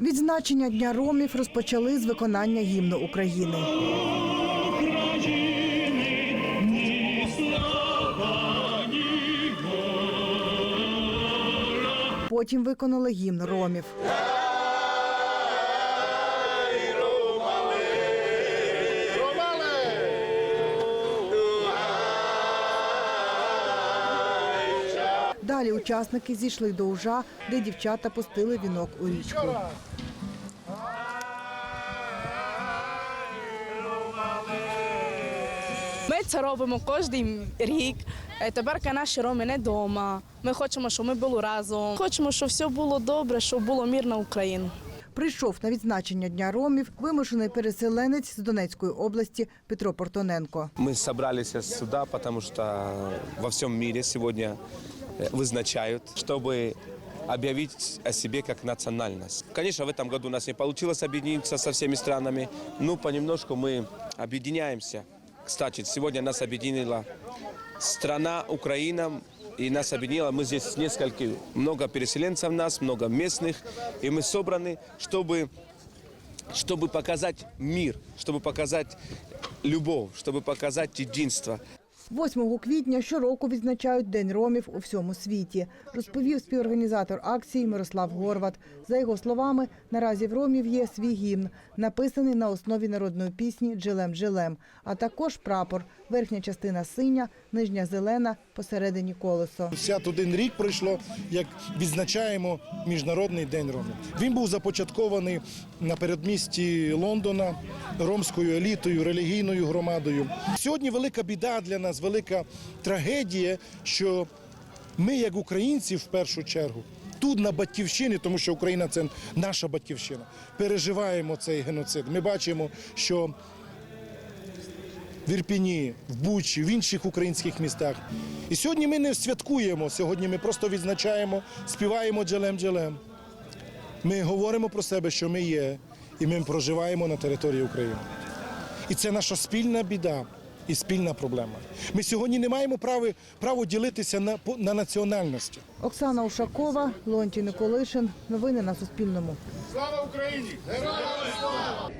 Відзначення Дня ромів розпочали з виконання гімну України. Потім виконали гімн ромів. Далі учасники зійшли до ужа, де дівчата пустили вінок у річку. Ми це робимо кожен рік. Е, Тепер наші роми не вдома. Ми хочемо, щоб ми були разом. Хочемо, щоб все було добре, щоб було мир на Україну. Прийшов на відзначення Дня ромів вимушений переселенець з Донецької області Петро Портоненко. Мы собрались сюда, потому что во всем мире сегодня э, вызначают, чтобы объявить о себе как национальность. Конечно, в этом году у нас не получилось объединиться со всеми странами, но понемножку мы объединяемся. Кстати, сегодня нас объединила страна Украина, и нас объединила, мы здесь несколько, много переселенцев нас, много местных, и мы собраны, чтобы чтобы показать мир, чтобы показать любовь, чтобы показать единство. 8 квітня щороку відзначають День ромів у всьому світі, розповів співорганізатор акції Мирослав Горват. За його словами, наразі в ромів є свій гімн, написаний на основі народної пісні Джилем джилем, а також прапор, верхня частина синя, нижня зелена, посередині колесо. 51 рік пройшло, як відзначаємо Міжнародний день ромів. Він був започаткований на передмісті Лондона ромською елітою, релігійною громадою. Сьогодні велика біда для нас, велика трагедія, що ми, як українці, в першу чергу, тут на батьківщині, тому що Україна це наша батьківщина, переживаємо цей геноцид. Ми бачимо, що в Ірпіні, в Бучі, в інших українських містах. І сьогодні ми не святкуємо, сьогодні ми просто відзначаємо, співаємо джелем-джелем. Ми говоримо про себе, що ми є, і ми проживаємо на території України. І це наша спільна біда і спільна проблема. Ми сьогодні не маємо права, право ділитися на, по- на національності. Оксана Ушакова, Лонті Николишин. Новини на Суспільному. Слава Україні! Героям слава!